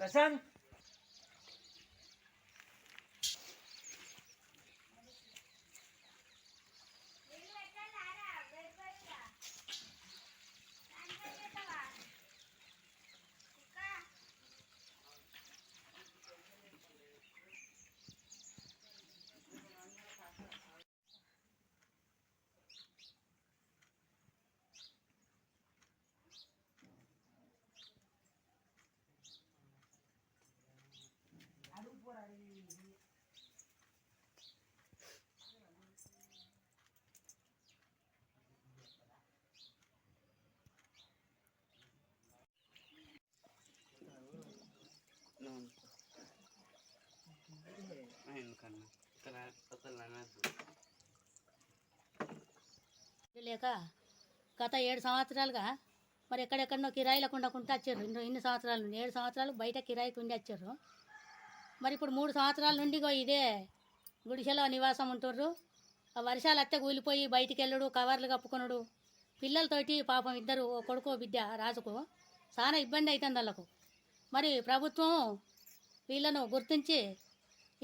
Tarzán ఇక్కడ అనద్దు లేక గత ఏడు సంవత్సరాలుగా మరి ఎక్కడెక్కడనో కిరాయిలకు ఉండకుండా వచ్చారు. ఇన్ని ఇన్ని సంవత్సరాల నుండి ఏడు సంవత్సరాలు బయట కిరాయికి ఉండి వచ్చారు. మరి ఇప్పుడు మూడు సంవత్సరాల నుండి ఇదే గుడిసెలో నివాసం ఉంటుర్రు. ఆ వర్షాలు అత్తే కూలిపోయి బయటికి వెళ్ళడు కవర్లు కప్పుకొనుడు. పిల్లలతోటి పాపం ఇద్దరు ఓ కొడుకో బిడ్డ రాజుకు చాలా ఇబ్బంది అవుతుంది వాళ్ళకు. మరి ప్రభుత్వం వీళ్ళను గుర్తించి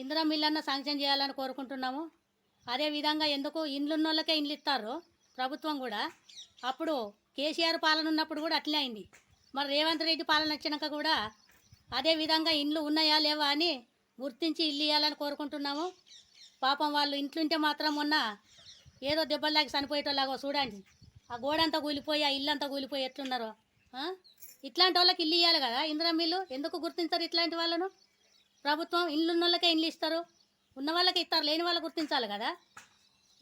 ఇందిరా మిల్లన్న శాంక్షన్ చేయాలని కోరుకుంటున్నాము. అదే విధంగా ఎందుకు ఇండ్లున్న వాళ్ళకే ఇండ్లు ఇస్తారు? ప్రభుత్వం కూడా. అప్పుడు కేసీఆర్ పాలన ఉన్నప్పుడు కూడా అట్లే అయింది. మరి రేవంత్ రెడ్డి పాలన వచ్చినాక కూడా అదే విధంగా ఇండ్లు ఉన్నాయా లేవా అని గుర్తించి ఇల్లు ఇవ్వాలని కోరుకుంటున్నాము. పాపం వాళ్ళు ఇంట్లుంటే మాత్రం మొన్న ఏదో దెబ్బలాగి చనిపోయేటోలాగో చూడండి. ఆ గోడంతా కూలిపోయి ఆ ఇల్లు అంతా కూలిపోయి ఎట్లున్నారో ఇట్లాంటి వాళ్ళకి ఇల్లు ఇవ్వాలి కదా ఇందిరా మిల్లు ఎందుకు గుర్తించారు ఇట్లాంటి వాళ్ళను? ప్రభుత్వం ఇల్లున్న వాళ్ళకే ఇల్లు ఇస్తారు. ఉన్న వాళ్ళకి ఇస్తారు లేని వాళ్ళు గుర్తించాలి కదా.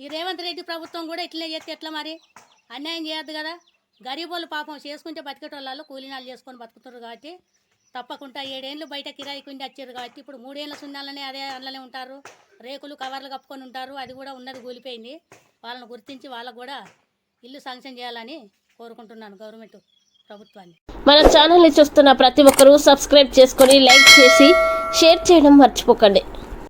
ఈ రేవంత్ రెడ్డి ప్రభుత్వం కూడా ఇట్లనే చేస్తే ఎట్లా మరి? అన్యాయం చేయొద్దు కదా. గరీబోళ్ళు పాపం చేసుకుంటే బతికేటోళ్ళు కూలీనాలు చేసుకొని బతుకుతారు కాబట్టి తప్పకుండా ఏడేళ్ళు బయట కిరాయికి ఉండి వచ్చారు కాబట్టి ఇప్పుడు మూడేళ్ళ సున్నాలనే అదే అందులోనే ఉంటారు. రేకులు కవర్లు కప్పుకొని ఉంటారు. అది కూడా ఉన్నది కూలిపోయింది. వాళ్ళని గుర్తించి వాళ్ళకు కూడా ఇల్లు శాంక్షన్ చేయాలని కోరుకుంటున్నాను గవర్నమెంట్ ప్రభుత్వాన్ని. మన ఛానల్ని చూస్తున్న ప్రతి ఒక్కరూ సబ్స్క్రైబ్ చేసుకొని లైక్ చేసి షేర్ చేయడం మర్చిపోకండి.